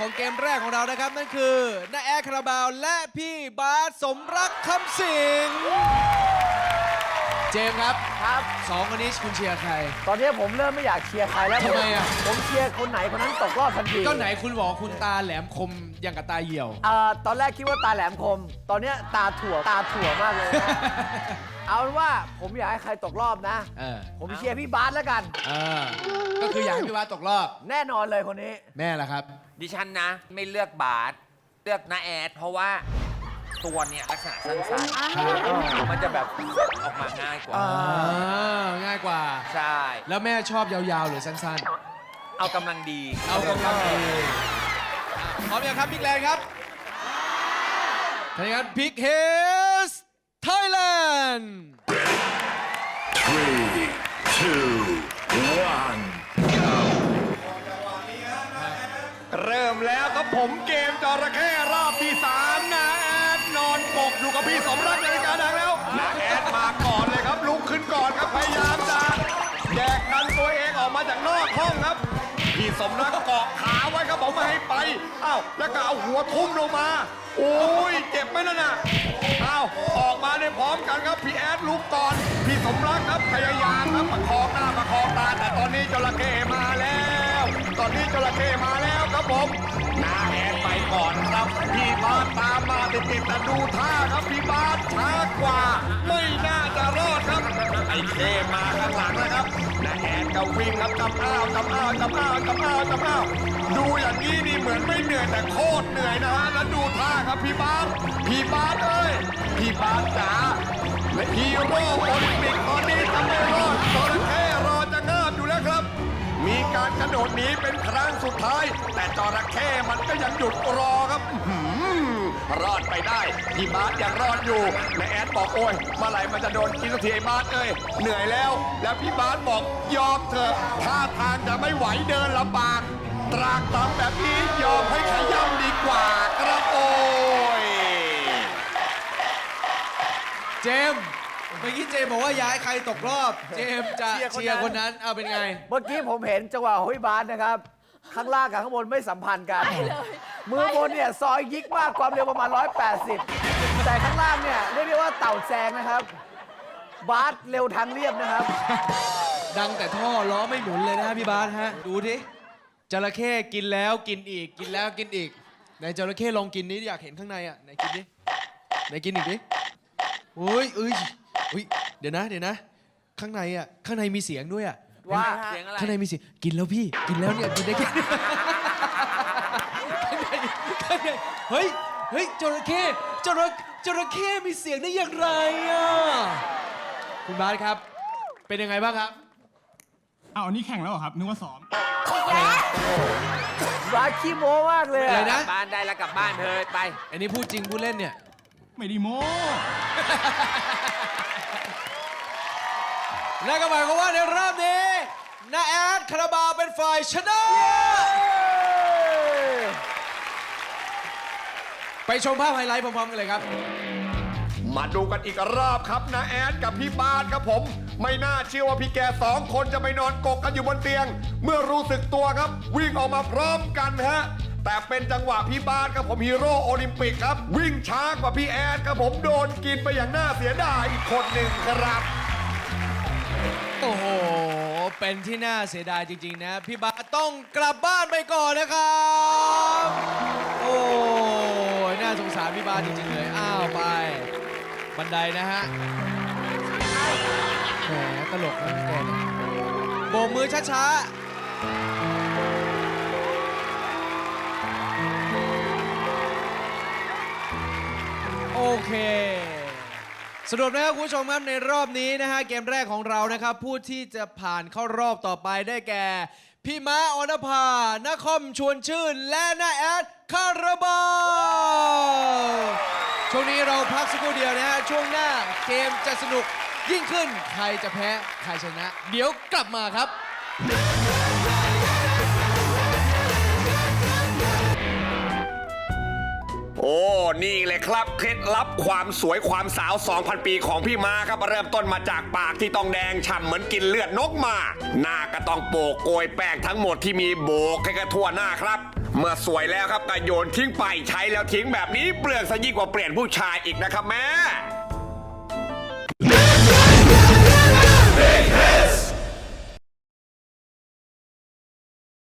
ของเกมแรกของเรานะครับ นั่นคือน้าแอร์คาราบาวและพี่บาสสมรักคำสิงเจมส์ครับครับ สองคนนี้คุณเชียร์ใคร ตอนนี้ผมเริ่มไม่อยากเชียร์ใครแล้วทำไมอะ ผมเชียร์คนไหนคนนั้นตกรอบทันทีก็ไหนคุณบอกคุณตาแหลมคมอย่างกับตาเหี่ยว เอ่อตอนแรกคิดว่าตาแหลมคม ตอนเนี้ยตาถั่วตาถั่วมากเลยนะ เอาเป็นว่าผมอยากให้ใครตกรอบนะ เออผมเชียร์พี่บาสแล้วกัน เออ ก็คืออยากให้พี่บาสตกรอบ แน่นอนเลยคนนี้แม่ล่ะครับ ดิฉันนะ ไม่เลือกบาสเลือกนาแอด เพราะว่าตัวเนี่ยลักษณะสั้นครับๆมันจะแบบออกมาง่ายกว่า อ่า ง่ายกว่า ใช่ แล้วแม่ชอบยาวๆ หรือสั้นเอากำลังดี ๆ เอากำลังดีพร้อมยังครับ พิกแลนด์ครับถ้าอย่างนั้นพิกเฮสไทยแล นด์ Three, two, one. เริ่มแล้วครับผมเกมจระเข้รอบที่สามนาแอดนอนกกอยู่กับพี่สมรักนาฬิกาดังแล้วนาแอดมาก่อนเลยครับลุกขึ้นก่อนครับพยายามจะแยกดันตัวเองออกมาจากนอกห้องครับ พี่สมรักเกาะขาไว้ครับผมไม่ให้ไป อ้าวแล้วก็เอาหัวทุ่มลงมา โอ้ยเจ็บไหมนั่นน่ะอ้าวออกมาเนี่ยพร้อมกันครับพี่แอดลุกก่อนพี่สมรักครับพยายามครับประคองหน้าประคองตา แต่ตอนนี้จระเข้มาแล้ว ตอนนี้จระเข้มาแล้วครับผมหน้าแอดไปก่อนครับพี่บาสตามมาติดๆแต่ดูท่าครับพี่บาสช้ากว่า ไม่น่าจะรอดครับไอ้เคมาข้างหลังนะครับหน้าแอดก็วิ่งครับกำอ้าวกำอ้าวกำอ้าวกำอ้าวกำอ้าวดูอย่าง อนไม่เหนื่อยแต่โคตรเหนื่อยนะฮะ แล้วดูท่าครับพี่บาสพี่บาสเอ้ย พี่บาสจ๋าและฮีโร่โอลิมปิกตอนนี้จะไม่รอดจระเข้รอจะงาบอยู่แล้วครับ มีการกระโดดหนีเป็นครั้งสุดท้าย แต่จระเข้มันก็ยังหยุดรอครับรอดไปได้ พี่บาสยังรอดอยู่และแอดบอกโอ้ยเมื่อไหร่มันจะโดนกินสักทีไอ้บาสเอ้ยเหนื่อยแล้ว แล้วพี่บาสบอกยอมเถอะท่าทางจะไม่ไหวเดินลำบากตรากตำแบบนี้ยอม กว่าครับโอ้ยเจมส์เมื่อกี้เจมส์บอกว่าย้ายใครตกรอบ เจมส์จะเชีเชียยร์ร์คคนนนั้นั้นนเอาเป็นไง เมื่อกี้ผมเห็นจังหวะของพี่บาสนะครับ ข้างล่างกับข้างบนไม่สัมพันธ์กัน มือบนเนี่ยซอยยิกมากความเร็วประมาณ 180 แต่ข้างล่างเนี่ยเรียกได้ว่าเต่าแซงนะครับ บาสเร็วทางเรียบนะครับ ดังแต่ท่อล้อไม่หมุนเลยนะฮะพี่บาสฮะ ดูดิจระเข้กินแล้วกินอีกกินแล้วกินอีก ไหนจระเข้ลองกินนี้อยากเห็นข้างในอะไหนกินดิไหนกินอีกดิโอ้ยเอ้ยอุ้ยเดี๋ยวนะ เดี๋ยวนะ ข้างในอะข้างในมีเสียงด้วยอะว่าเสียงอะไรข้างในมีเสียงกินแล้วพี่ กินแล้วเนี่ยกินได้แค่ข้างในข้างในเฮ้ยเฮ้ยจระเข้จระจระเข้มีเสียงได้อย่างไรอะคุณบาสครับ เป็นยังไงบ้างครับอ้าวอันนี้แข่งแล้วเหรอครับ นึกว่าซ้อมบาสขี้โม้มากเลยอะไรอะนะกลับบ้านได้แล้วกลับบ้านเธอะไป อันนี้พูดจริงพูดเล่นเนี่ย ไม่ได้โม้นั่นก็หมายความว่าในรอบนี้นาแอดคาราบาวเป็นฝ่ายชนะ ไปชมภาพไฮไลท์พร้อมๆกันเลยครับ มาดูกันอีกรอบครับนะแอดกับพี่บาสครับผม ไม่น่าเชื่อว่าพี่แกสองคนจะไปนอนกกกันอยู่บนเตียง เมื่อรู้สึกตัวครับ วิ่งออกมาพร้อมกันฮะแต่เป็นจังหวะพี่บาสครับผมฮีโร่โอลิมปิกครับ วิ่งช้ากว่าพี่แอดครับผมโดนกินไปอย่างน่าเสียดายอีกคนหนึ่งครับ โอ้โห เป็นที่น่าเสียดายจริง ๆ นะ พี่บาสต้องกลับบ้านไปก่อนนะครับ โอ้ยน่าสงสารพี่บาสจริง ๆ เลย อ้าวไป บันไดนะฮะแหมตลกนะแกเนี่ยโบกมือช้าๆ โอเค สรุปนะครับคุณผู้ชมครับในรอบนี้นะฮะเกมแรกของเรานะครับ ผู้ที่จะผ่านเข้ารอบต่อไปได้แก่ พี่ม้าออนภานครชวนชื่น และน้าแอดคาราบาว ช่วงนี้เราพักสักครู่เดียวนะฮะ ช่วงหน้าเกมจะสนุกยิ่งขึ้น ใครจะแพ้ ใครชนะ เดี๋ยวกลับมาครับ โอ้ นี่เลยครับ เคล็ดลับความสวยความสาว 2,000 ปีของพี่มาครับ เริ่มต้นมาจากปากที่ต้องแดงฉ่ำเหมือนกินเลือดนกมา หน้าก็ต้องโปกโกยแป้งทั้งหมดที่มีโบกให้กระทั่วหน้าครับ เมื่อสวยแล้วครับก็โยนทิ้งไปใช้แล้วทิ้งแบบนี้เปลืองซะยิ่งกว่าเปลี่ยนผู้ชายอีกนะครับแม่